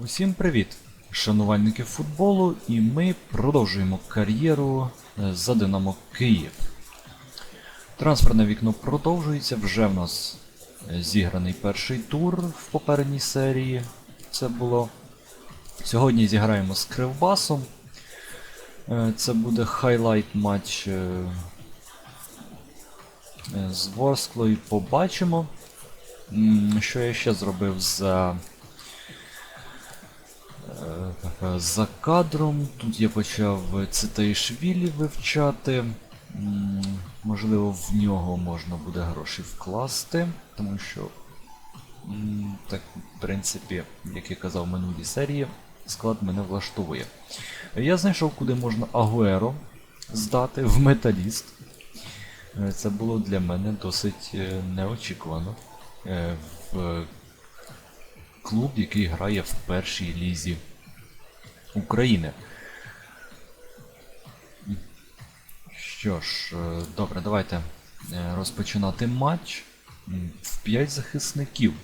Усім привіт, шанувальники футболу, і ми продовжуємо кар'єру е, за Динамо Київ. Трансферне вікно продовжується. Вже в нас е, зіграний перший тур в попередній серії. Це було. Сьогодні зіграємо з Кривбасом. Е, Це буде хайлайт матч з Ворсклою. Побачимо. Що я ще зробив за Е, За кадром тут я почав Цитаїшвілі вивчати. Можливо, в нього можна буде гроші вкласти, тому що, так, в принципі, як я казав в минулій серії, склад мене влаштовує. Я знайшов, куди можна Агуеро здати в металіст. Е, Це було для мене досить е, неочікувано. В клуб, який грає в першій лізі України. Що ж, е, добре, давайте е, розпочинати матч. В 5 захисників.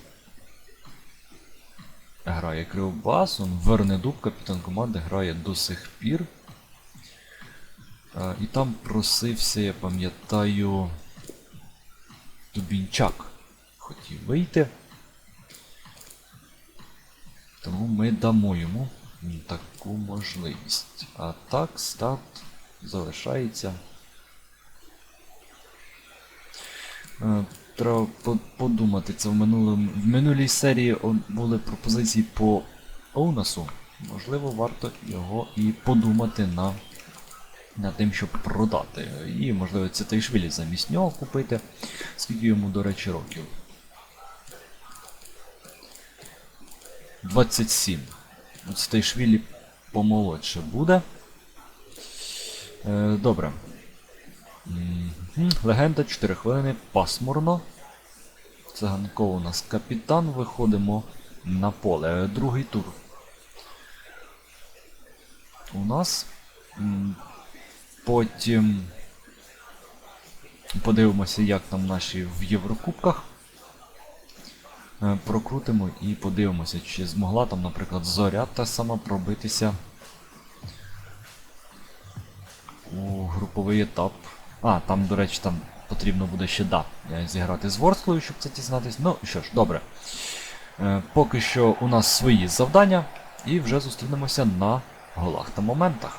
Грає Кривбасон, Вернедуб, капітан команди, грає до сих пір. Е, І там просився, я пам'ятаю, Дубінчак. Хотів вийти. Тому ми дамо йому таку можливість. А так, старт залишається. Е, Треба подумати, це в, минулому, в минулій серії були пропозиції по Оунасу. Можливо, варто його і подумати на, над тим, щоб продати. І, можливо, це Тайшвілі замість нього купити. Скільки йому, до речі, років? 27. От Стейшвілі помолодше буде. Е, добре. Легенда 4 хвилини. Пасмурно. Циганков у нас капітан. Виходимо на поле. Е, Другий тур. У нас. Потім подивимося, як там наші в Єврокубках. Е, прокрутимо і подивимося, чи змогла там, наприклад, зоря та сама пробитися у груповий етап. А, там, до речі, там потрібно буде ще да, е, зіграти з Ворсклою, щоб це дізнатись. Ну що ж, добре. Е, Поки що у нас свої завдання, і вже зустрінемося на голах та моментах.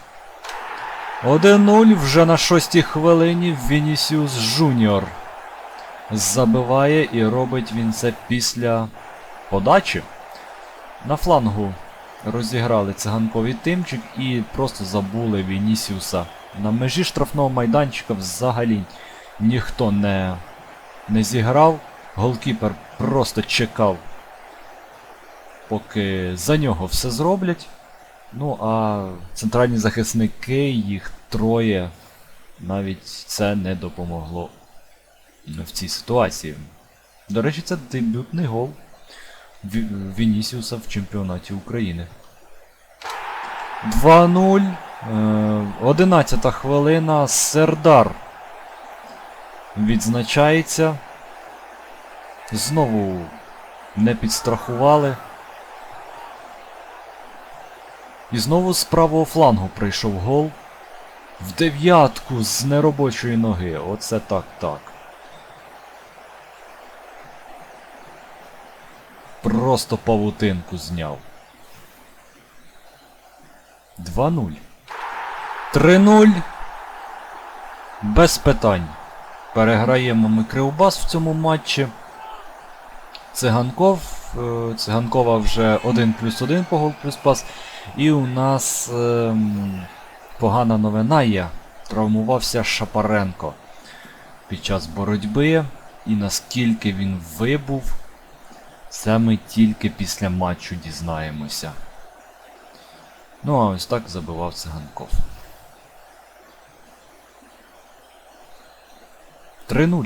1-0 вже на шостій хвилині Вінісіус Жуніор забиває і робить він це після подачі. На флангу розіграли циганковий тимчик і просто забули Вінісіуса. На межі штрафного майданчика взагалі ніхто не, не зіграв. Голкіпер просто чекав, поки за нього все зроблять. Ну а центральні захисники, їх троє, навіть це не допомогло в цій ситуації. До речі, це дебютний гол Вінісіуса в чемпіонаті України. 2-0. Е, 11 хвилина. Сердар відзначається. Знову не підстрахували. І знову з правого флангу прийшов гол. В дев'ятку з неробочої ноги. Оце так Просто павутинку зняв. 2-0. 3-0. Без питань. Переграємо ми Кривбас в цьому матчі. Циганков. е, Циганкова вже 1 плюс 1 по гол плюс пас. І у нас ем, погана новина є. Травмувався Шапаренко під час боротьби. І наскільки він вибув. Це ми тільки після матчу дізнаємося. Ну, а ось так забивав циганков. 3-0.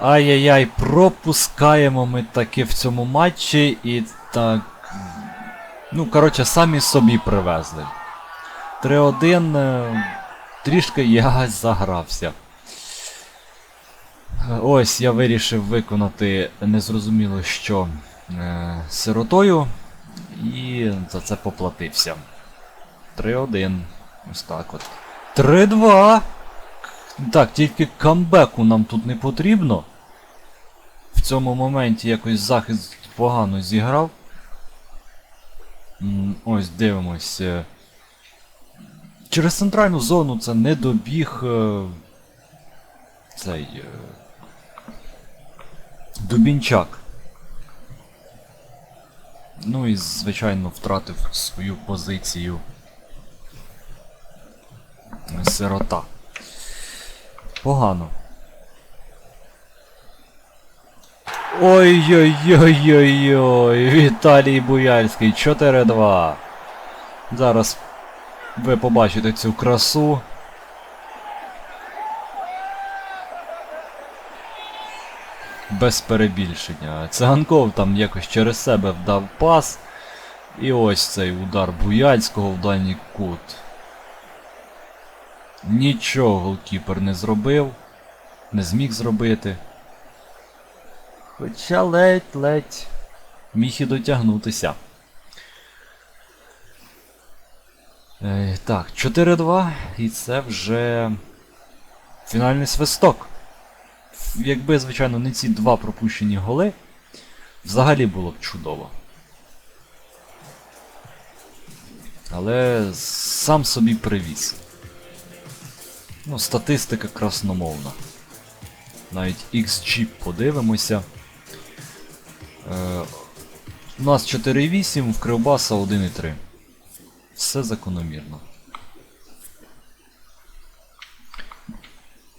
Ай-яй-яй, пропускаємо ми таки в цьому матчі і так. Ну, коротше, самі собі привезли. 3-1. е, Трішки я загрався. Ось я вирішив виконати незрозуміло що е, сиротою. і за це поплатився. 3-1. Ось так от. 3-2. Так, тільки камбеку нам тут не потрібно. В цьому моменті якось захист погано зіграв. Ось дивимось. е. Через центральну зону це не добіг е, цей е, Дубінчак. Ну і, звичайно, втратив свою позицію сирота. Погано. Ой-ой-ой-ой-ой! Віталій Буяльський, 4-2. Зараз ви побачите цю красу. Без перебільшення. Циганков там якось через себе вдав пас. І ось цей удар Буяльського в дальній кут. Нічого голкіпер не зробив, не зміг зробити. Хоча ледь-ледь міг і дотягнутися. Е, так, 4-2, і це вже фінальний свисток. Якби, звичайно, не ці два пропущені голи, взагалі було б чудово. Але сам собі привіз. Ну, статистика красномовна. Навіть XG подивимося. Е, у нас 4,8, в Кривбаса 1,3. Все закономірно.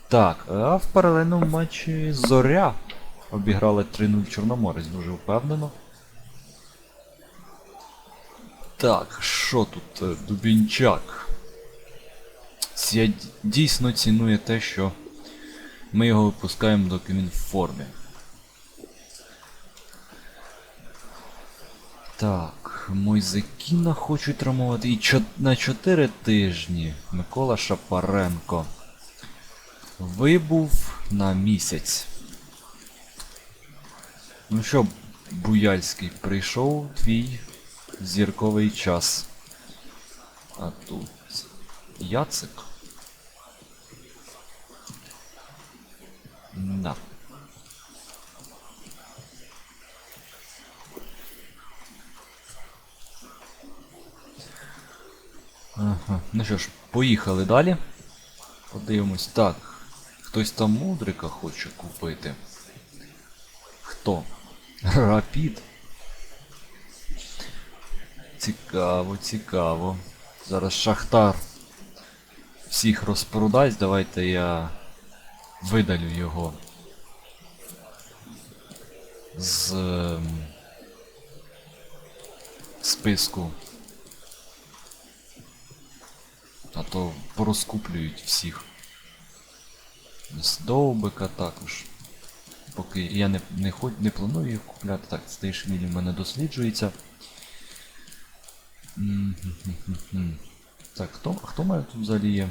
Так, а в паралельному матчі Зоря обіграли 3-0 Чорноморець дуже впевнено. Так, що тут? е, Дубінчак. Я дійсно ціную те, що ми його випускаємо, доки він в формі. Так, Мойзекіна хочуть травмувати. І на 4 тижні Микола Шапаренко вибув на місяць. Ну що, Буяльський, прийшов твій зірковий час. А тут Яцик. Да. Ага. Ну що ж, поїхали далі. Подивимось. Так. Хтось там мудрика хоче купити. Хто? Рапід. Цікаво, цікаво. Зараз Шахтар всіх розпродасть. Давайте я видалю його з ем, списку. А то порозкуплюють всіх. З Довбика також. Поки я не, не, ход, не планую їх купляти. Так, Стейшвілі в мене досліджується. Так, хто, хто має тут взагалі є?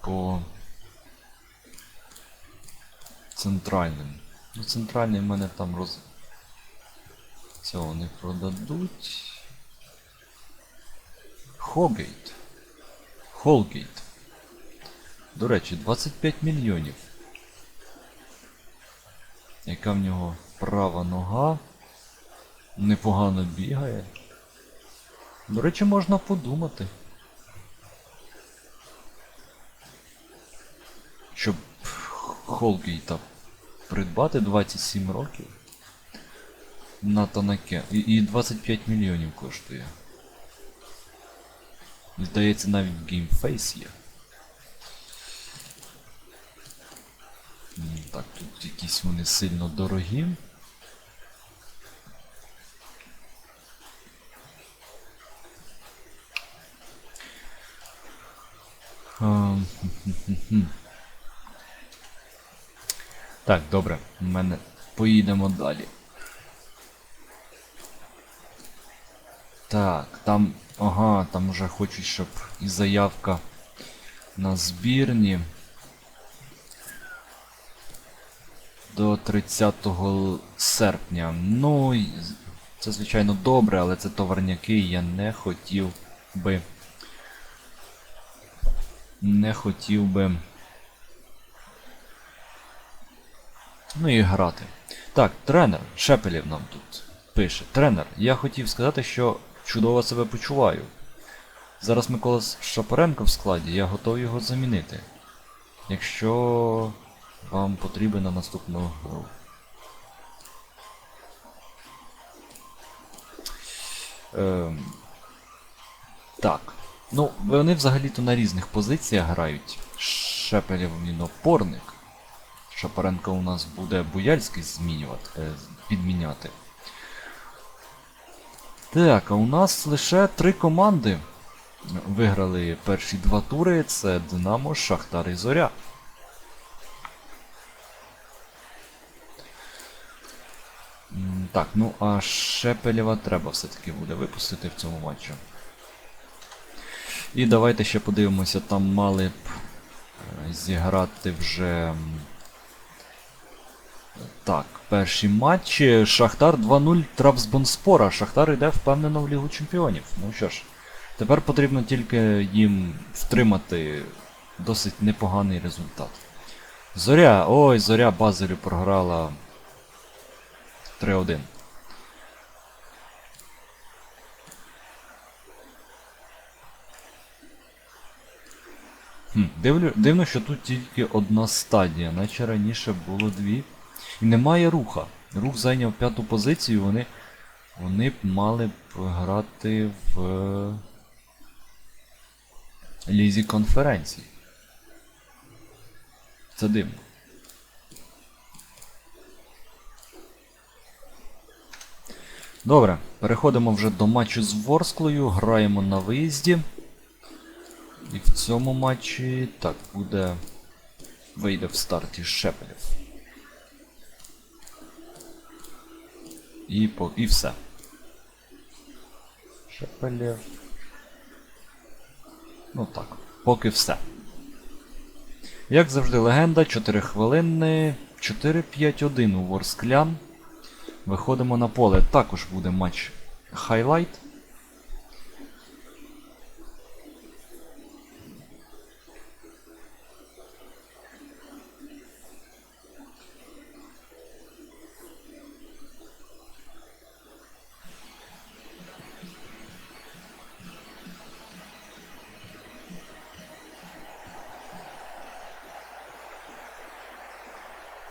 По центральним. Ну, центральний в мене там роз... Цього не продадуть. Хогейт. Холгейт. До речі, 25 мільйонів. Яка в нього права нога. Непогано бігає. До речі, можна подумати. Щоб Холгейта придбати 27 років. На Танаке. І, і 25 мільйонів коштує. Здається, навіть геймфейс є. М, Так, тут якісь вони сильно дорогі. Так, добре, в мене поїдемо далі. Так, там. Ага, там уже хочуть, щоб і заявка на збірні. До 30 серпня. Ну, Це, звичайно, добре, але це товарняки, я не хотів би. Не хотів би. Ну і грати. Так, тренер Шепелів нам тут пише. Тренер, я хотів сказати, що чудово себе почуваю. Зараз Микола Шапаренко в складі, я готовий його замінити. Якщо вам потрібен на наступну гру. Ем, так. Ну, вони взагалі-то на різних позиціях грають. Шепелєв він опорник. Шапаренко у нас буде Буяльський змінювати, е, підміняти. Так, а у нас лише три команди виграли перші два тури. Це Динамо, Шахтар і Зоря. Так, ну а Шепелєва треба все-таки буде випустити в цьому матчі. І давайте ще подивимося, там мали б е, зіграти вже. Так, перші матчі. Шахтар 2-0 Трабзбонспора. Шахтар йде впевнено в Лігу Чемпіонів. Ну що ж, тепер потрібно тільки їм втримати досить непоганий результат. Зоря, ой, зоря Базелю програла 3-1. Хм, дивлю, дивно, що тут тільки одна стадія, наче раніше було дві. І немає руха. Рух зайняв п'яту позицію, вони, вони б мали б грати в лізі конференцій. Це дивно. Добре, переходимо вже до матчу з Ворсклою, граємо на виїзді. І в цьому матчі так буде. Вийде в старті Шепелів. І по... і все. Шепелів. Ну так, поки все. Як завжди, легенда, 4 хвилини. 4-5-1 у Ворсклян. Виходимо на поле. Також буде матч хайлайт.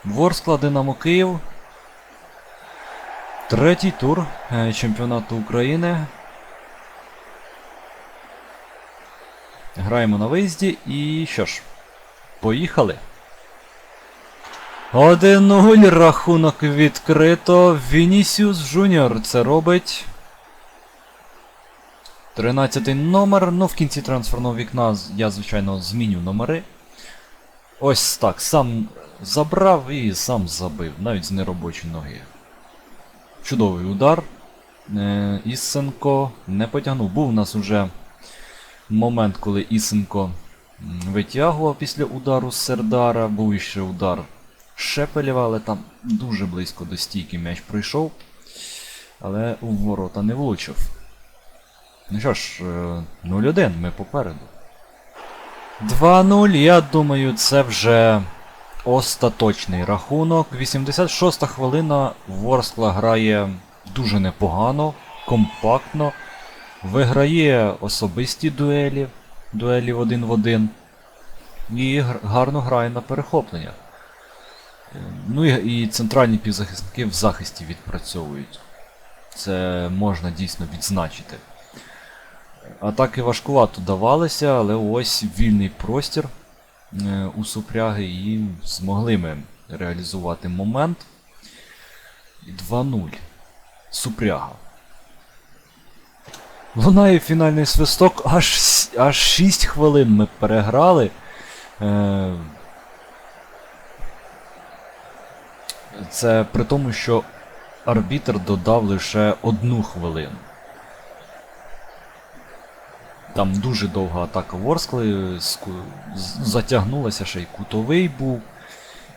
Ворскла Динамо Київ. Третій тур е, чемпіонату України. Граємо на виїзді і що ж, поїхали. 1-0 рахунок відкрито. Вінісіус Жуніор це робить. 13 номер. Ну, в кінці трансферного вікна я, звичайно, зміню номери. Ось так. Сам забрав і сам забив, навіть з неробочої ноги. Чудовий удар. Е, Ісенко не потягнув. Був у нас уже момент, коли Ісенко витягував після удару Сердара. Був іще удар Шепелєва, але там дуже близько до стійки м'яч пройшов. Але у ворота не влучив. Ну що ж, е, 0-1, ми попереду. 2-0, я думаю, це вже остаточний рахунок. 86 хвилина Ворскла грає дуже непогано, компактно. Виграє особисті дуелі, дуелі один в один. І гарно грає на перехопленнях. Е, Ну і, і центральні півзахисники в захисті відпрацьовують. Це можна дійсно відзначити. Атаки важкувато давалися, але ось вільний простір у супряги і змогли ми реалізувати момент. 2-0. Супряга. Лунає фінальний свисток, аж, аж 6 хвилин ми переграли. Е, Це при тому, що арбітр додав лише одну хвилину. Там дуже довга атака Ворскли, затягнулася ще й кутовий був,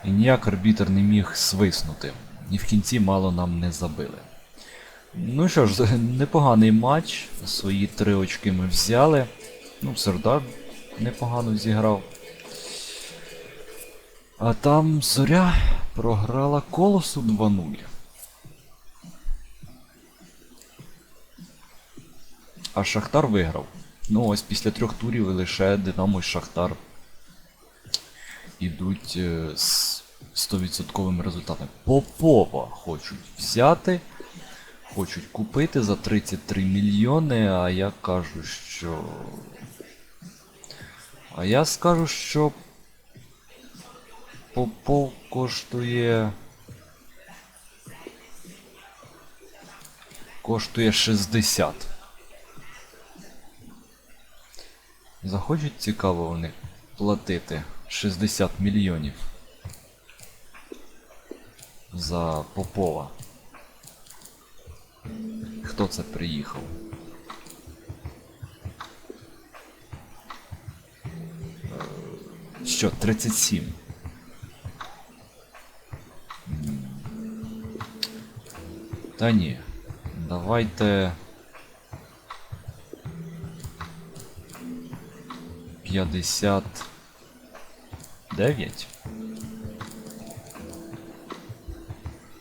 і ніяк арбітр не міг свиснути. І в кінці мало нам не забили. Ну що ж, непоганий матч. Свої три очки ми взяли. Ну, Сердар непогано зіграв. А там Зоря програла колосу 2-0. А Шахтар виграв. Ну ось після трьох турів лише Динамо і Шахтар ідуть е, з 100% результатом. Попова хочуть взяти, хочуть купити за 33 мільйони, а я кажу, що. А я скажу, що Попов коштує. Коштує 60. Захочуть цікаво вони платити 60 мільйонів за Попова. Хто це приїхав? Що, 37? М. Та ні. Давайте. 59.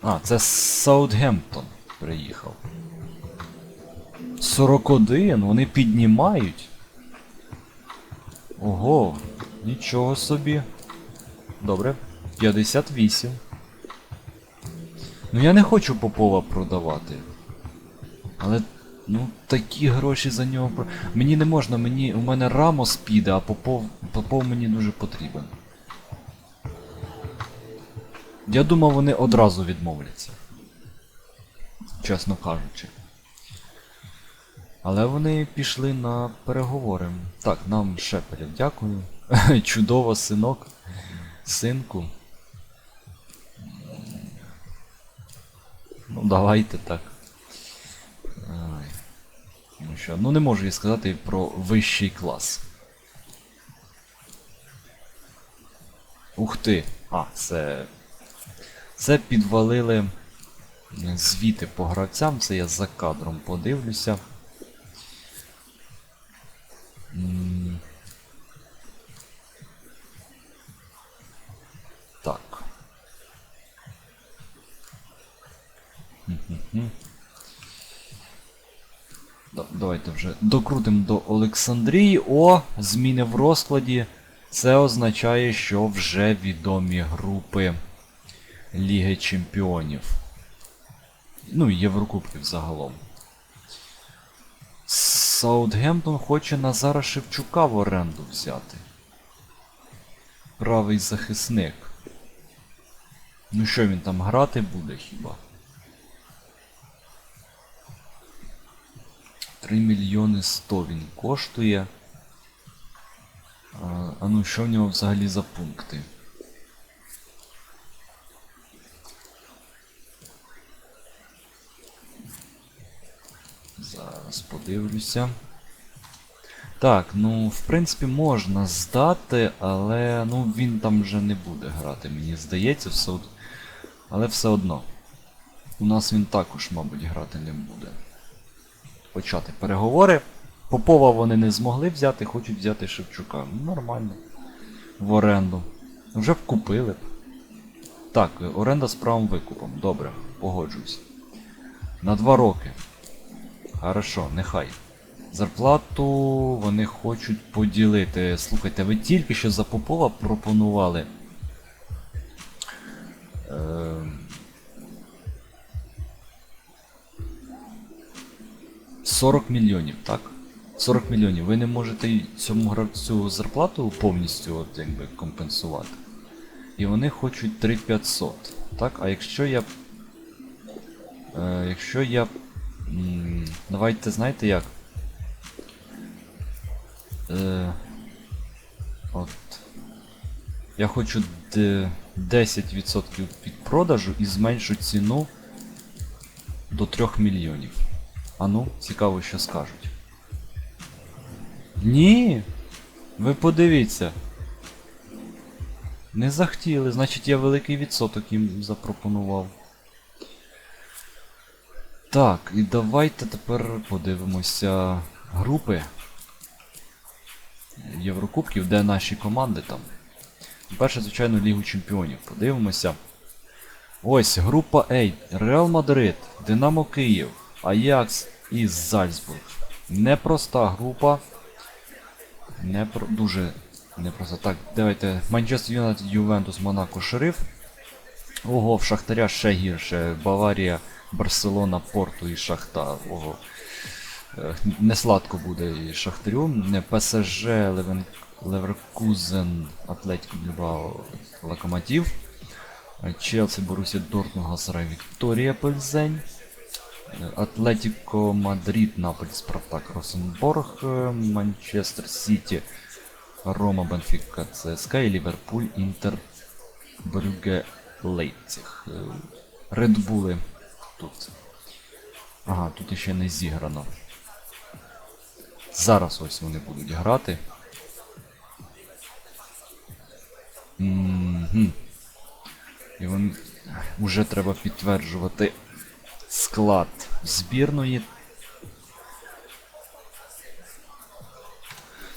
А, це Саутгемптон приїхав. 41, вони піднімають. Ого, нічого собі. Добре. 58. Ну я не хочу Попова продавати. Але ну такі гроші за нього. Мені не можна, мені. У мене Рамос піде, а Попов. Попов мені дуже потрібен. Я думав, вони одразу відмовляться. Чесно кажучи. Але вони пішли на переговори. Так, нам Шепелів, дякую. Чудово, синок. Синку. Ну, давайте так. Ну що, ну не можу я сказати про вищий клас. Ух ти! А, це. Це підвалили звіти по гравцям, це я за кадром подивлюся. Так. Давайте вже докрутимо до Олександрії. О, зміни в розкладі. Це означає, що вже відомі групи Ліги Чемпіонів. Ну і Єврокубків загалом. Саутгемптон хоче Назара Шевчука в оренду взяти. Правий захисник. Ну що він там грати буде хіба? 3 мільйони 100 він коштує. А, а ну що в нього взагалі за пункти? Зараз подивлюся. Так, ну в принципі можна здати, але ну він там вже не буде грати, мені здається, все але все одно. У нас він також, мабуть, грати не буде. Почати переговори. Попова вони не змогли взяти, хочуть взяти Шевчука. Ну, нормально. В оренду. Вже б купили. б. Так, оренда з правом викупом. Добре, погоджуюсь. На два роки. Хорошо, нехай. Зарплату вони хочуть поділити. Слухайте, ви тільки що за Попова пропонували. 40 мільйонів, так? 40 мільйонів. Ви не можете цьому гравцю зарплату повністю от, якби, компенсувати. І вони хочуть 3500. Так, а якщо я. Е, якщо я. м, давайте знаєте як? Е, от. Я хочу де- 10% від продажу і зменшу ціну до 3 мільйонів. А ну, цікаво, що скажуть. Ні. Ви подивіться. Не захотіли, значить я великий відсоток їм запропонував. Так, і давайте тепер подивимося групи Єврокубків, де наші команди там. Перше, звичайно, Лігу Чемпіонів. Подивимося. Ось група А. Реал Мадрид, Динамо Київ, Аякс і Зальцбург. Непроста група. Не про... Дуже непроста. Так, давайте. Манчестер Юнайтед, Ювентус, Монако, Шериф. Ого, в Шахтаря ще гірше. Баварія, Барселона, Порту і Шахтар. Ого. Е, Не сладко буде і Шахтарю. ПСЖ, Левен... Леверкузен, Атлетико Більбао, Локомотив. Е, Челсі, Борусія Дортмунд, Галасарай, Вікторія, Пельзень. Атлетико Мадрид, Наполь, Спартак, Росенборг, е, Манчестер Сіті, Рома, Бенфіка, ЦСКА і Ліверпуль, Інтер, Брюге, Лейпциг. Е, Редбули тут. Ага, тут ще не зіграно. Зараз ось вони будуть грати. Мгм. І вон вже треба підтверджувати склад збірної.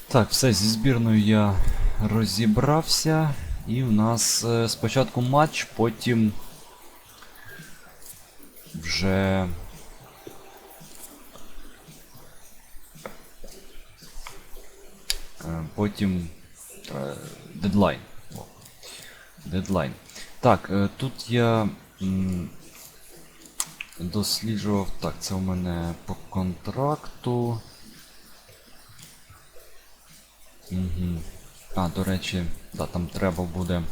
Так, все, зі збірною я розібрався. І в нас е, спочатку матч, потім вже. Е, Потім е, дедлайн. Дедлайн. Так, тут я досліджував. Так, це у мене по контракту. Угу. А, до речі, да, там треба буде.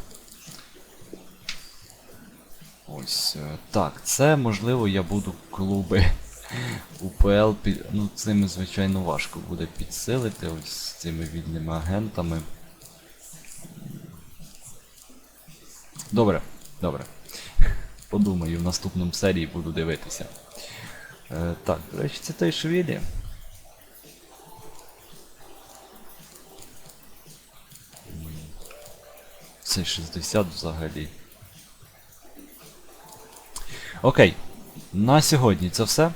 Ось. е, Так, це можливо я буду клуби УПЛ. Ну, цими, звичайно, важко буде підсилити ось з цими вільними агентами. Добре, добре. Подумаю, в наступному серії буду дивитися. Е, так, до речі, це той Швілі. Це 60 взагалі. Окей. На сьогодні це все.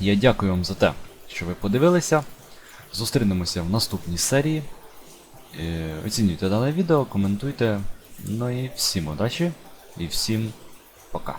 Я дякую вам за те, що ви подивилися. Зустрінемося в наступній серії. Е, Оцінюйте дане відео, коментуйте. Ну і всім удачі і всім пока.